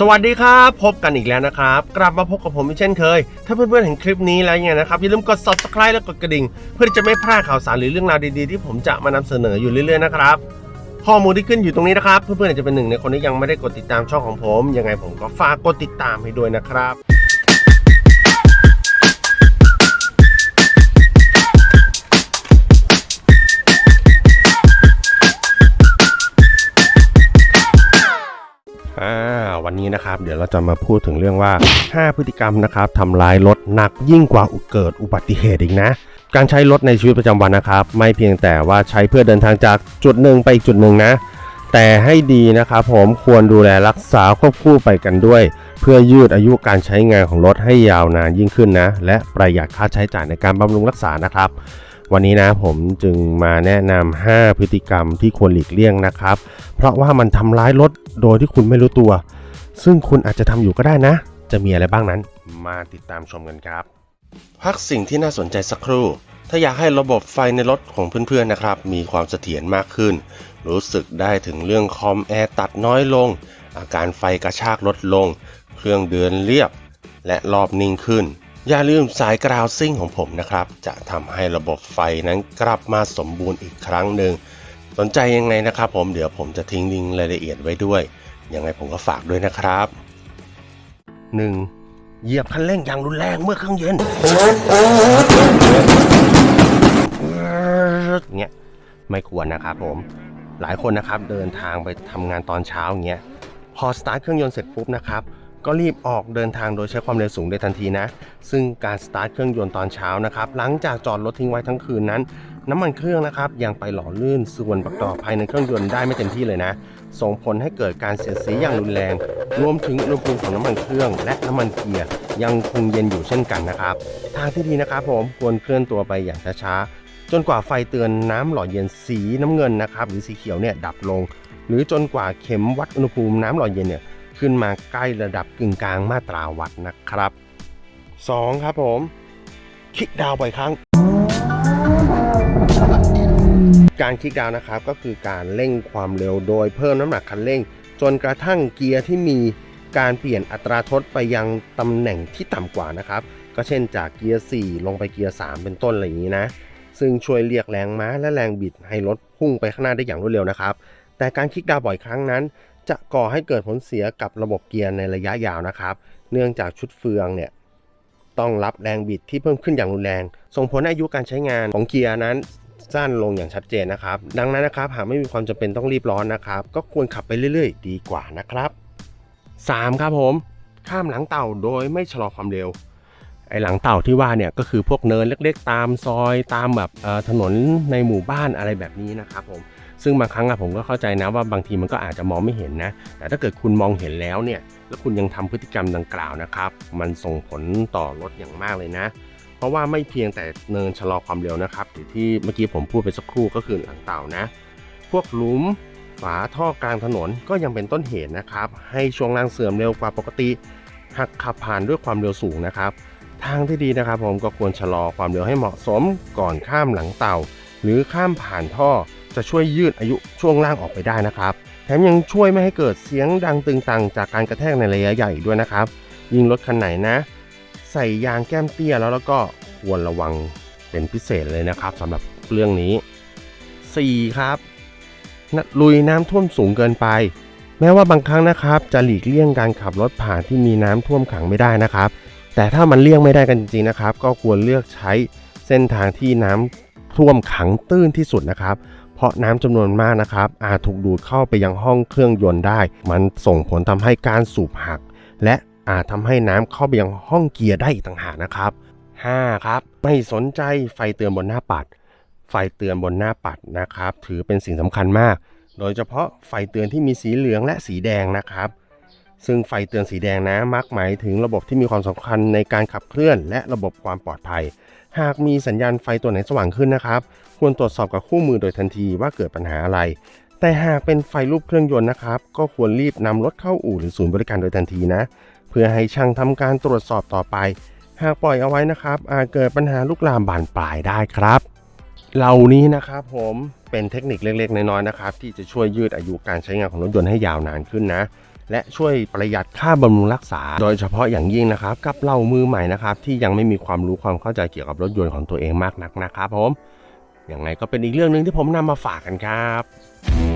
สวัสดีครับ พบกันอีกแล้วนะครับ กลับมาพบกับผมเช่นเคย ถ้าเพื่อนๆเห็นคลิปนี้แล้วยังไงนะครับอย่าลืมกด subscribe และกดกระดิ่ง เพื่อจะไม่พลาดข่าวสารหรือเรื่องราวดีๆ ที่ผมจะมานำเสนออยู่เรื่อยๆนะครับ ข้อมูลที่ขึ้นอยู่ตรงนี้นะครับ เพื่อนๆอาจจะเป็นหนึ่งในคนที่ยังไม่ได้กดติดตามช่องของผมยังไงผมก็ฝากกดติดตามให้ด้วยนะครับ อ่าวันนี้นะครับเดี๋ยวเราจะมาพูดถึงเรื่องว่า 5 พฤติกรรมนะครับทำลายรถหนักยิ่งกว่าเกิดอุบัติเหตุอีกนะ การใช้รถในชีวิตประจำวันนะครับ ไม่เพียงแต่ว่าใช้เพื่อเดินทางจากจุดหนึ่งไปอีกจุดหนึ่งนะ แต่ให้ดีนะครับผมควรดูแลรักษาควบคู่ไปกันด้วย เพื่อยืดอายุการใช้งานของรถให้ยาวนานยิ่งขึ้นนะ และประหยัดค่าใช้จ่ายในการบำรุงรักษานะครับ วันนี้นะผมจึงมาแนะนำ 5 พฤติกรรมที่ควรหลีกเลี่ยงนะครับ เพราะว่ามันทำร้ายรถโดยที่คุณไม่รู้ตัว ซึ่งคุณอาจจะทำอยู่ก็ได้นะ จะมีอะไรบ้างนั้น มาติดตามชมกันครับ พักสิ่งที่น่าสนใจสักครู่ ถ้าอยากให้ระบบไฟในรถของเพื่อนๆนะครับ มีความเสถียรมากขึ้น รู้สึกได้ถึงเรื่องคอมแอร์ตัดน้อยลง อาการไฟกระชากลดลง เครื่องเดินเรียบ และรอบนิ่งขึ้น อย่าลืมสายกราวซิ่งของผมนะครับ จะทำให้ระบบไฟนั้นกลับมาสมบูรณ์อีกครั้งหนึ่ง สนใจยังไงนะครับผมเดี๋ยวผมจะทิ้งลิงก์รายละเอียดไว้ด้วย ยังไงผมก็ฝากด้วยนะครับ 1. เหยียบคันเร่งอย่างรุนแรงเมื่อเครื่องเย็นเงี้ยไม่ควรนะครับผมหลายคนนะครับเดินทางไปทำงานตอนเช้าอย่างเงี้ยพอสตาร์ทเครื่องยนต์เสร็จปุ๊บนะครับ ก็รีบออกเดินทางโดยใช้ความเร็วสูงได้ทันทีนะ ซึ่งการสตาร์ทเครื่องยนต์ตอนเช้านะครับ หลังจากจอดรถทิ้งไว้ทั้งคืนนั้น น้ำมันเครื่องนะครับยังไปหล่อลื่นส่วนประกอบภายในเครื่องยนต์ได้ไม่เต็มที่เลยนะ ส่งผลให้เกิดการเสียดสีอย่างรุนแรง รวมถึงอุณหภูมิของน้ำมันเครื่อง และน้ำมันเกียร์ยังคงเย็นอยู่เช่นกันนะครับ ทางที่ดีนะครับผมควรเคลื่อนตัวไปอย่างช้าๆจนกว่าไฟเตือนน้ำหล่อเย็นสีน้ำเงินนะครับหรือสีเขียวเนี่ยดับลง หรือจนกว่าเข็มวัดอุณหภูมิน้ำหล่อเย็นเนี่ย ขึ้นมาใกล้ระดับกึ่งกลางมาตราวัดนะครับ 2. ครับผม คลิกดาวบ่อยครั้ง การคลิกดาวนะครับก็คือการเร่งความเร็วโดยเพิ่มน้ำหนักคันเร่ง จนกระทั่งเกียร์ที่มีการเปลี่ยนอัตราทดไปยังตำแหน่งที่ต่ำกว่านะครับ ก็เช่นจากเกียร์ 4 ลงไปเกียร์ 3 เป็นต้นอะไรอย่างนี้นะ ซึ่งช่วยเรียกแรงม้าและแรงบิดให้รถพุ่งไปข้างหน้าได้อย่างรวดเร็วนะครับ แต่การคลิกดาวบ่อยครั้งนั้น จะก่อให้เกิดผลเสียกับระบบเกียร์ในระยะยาวนะครับ เนื่องจากชุดเฟืองเนี่ยต้องรับแรงบิดที่เพิ่มขึ้นอย่างรุนแรง ส่งผลให้อายุการใช้งานของเกียร์นั้นสั้นลงอย่างชัดเจนนะครับ ดังนั้นนะครับหากไม่มีความจำเป็นต้องรีบร้อนนะครับ ก็ควรขับไปเรื่อยๆ ดีกว่านะครับ 3. ครับผม ข้ามหลังเต่าโดยไม่ชะลอความเร็ว ไอหลังเต่าที่ว่าเนี่ยก็คือพวกเนินเล็กๆ ตามซอยตามแบบถนนในหมู่บ้านอะไรแบบนี้นะครับผม ซึ่งบางครั้งอะผมก็เข้าใจนะว่าบางทีมันก็อาจจะมองไม่เห็นนะ แต่ถ้าเกิดคุณมองเห็นแล้วเนี่ย แล้วคุณยังทำพฤติกรรมดังกล่าวนะครับ มันส่งผลต่อรถอย่างมากเลยนะ เพราะว่าไม่เพียงแต่เนินชะลอความเร็วนะครับที่เมื่อกี้ผมพูดไปสักครู่ก็คือหลังเต่านะ พวกหลุมฝาท่อกลางถนนก็ยังเป็นต้นเหตุนะครับ ให้ช่วงล่างเสื่อมเร็วกว่าปกติหากขับผ่านด้วยความเร็วสูงนะครับ ทางที่ดีนะครับผมก็ควรชะลอความเร็วให้เหมาะสมก่อนข้ามหลังเต่า หรือข้ามผ่านท่อ จะช่วยยืดอายุช่วงล่างออกไปได้นะครับ แถมยังช่วยไม่ให้เกิดเสียงดังตึงตังจากการกระแทกในระยะใหญ่ด้วยนะครับ ยิ่งรถคันไหนนะ ใส่ยางแก้มเตี้ยแล้วแล้วก็ควรระวังเป็นพิเศษเลยนะครับสำหรับเรื่องนี้ 4. ครับลุยน้ำท่วมสูงเกินไป แม้ว่าบางครั้งนะครับ จะหลีกเลี่ยงการขับรถผ่านที่มีน้ำท่วมขังไม่ได้นะครับ แต่ถ้ามันเลี่ยงไม่ได้กันจริงๆนะครับ ก็ควรเลือกใช้เส้นทางที่น้ำ ท่วมขังตื้นที่สุดนะครับ เพราะน้ำจำนวนมากนะครับ อาจถูกดูดเข้าไปยังห้องเครื่องยนต์ได้ มันส่งผลทำให้การสูบหัก และอาจทำให้น้ำเข้าไปยังห้องเกียร์ได้อีกต่างหากนะครับ 5. ครับ ไม่สนใจไฟเตือนบนหน้าปัด ไฟเตือนบนหน้าปัดนะครับ ถือเป็นสิ่งสำคัญมาก โดยเฉพาะไฟเตือนที่มีสีเหลืองและสีแดงนะครับซึ่งไฟเตือนสีแดงนะมักหมายถึงระบบที่มีความสำคัญในการขับเคลื่อน และระบบความปลอดภัย หากมีสัญญาณไฟตัวไหนสว่างขึ้นนะครับ ควรตรวจสอบกับคู่มือโดยทันทีว่าเกิดปัญหาอะไร แต่หากเป็นไฟรูปเครื่องยนต์นะครับ ก็ควรรีบนำรถเข้าอู่หรือศูนย์บริการโดยทันทีนะ เพื่อให้ช่างทำการตรวจสอบต่อไป หากปล่อยเอาไว้นะครับอาจเกิดปัญหาลุกลามบานปลายได้ครับ เหล่านี้นะครับผมเป็นเทคนิคเล็กๆ น้อยๆนะครับ ที่จะช่วยยืดอายุการใช้งานของรถยนต์ให้ยาวนานขึ้นนะ และช่วยประหยัดค่าบำรุงรักษา โดยเฉพาะอย่างยิ่งนะครับกับเรามือใหม่นะครับที่ยังไม่มีความรู้ความเข้าใจเกี่ยวกับรถยนต์ของตัวเองมากนักนะครับผมอย่างไรก็เป็นอีกเรื่องหนึ่งที่ผมนำมาฝากกันครับ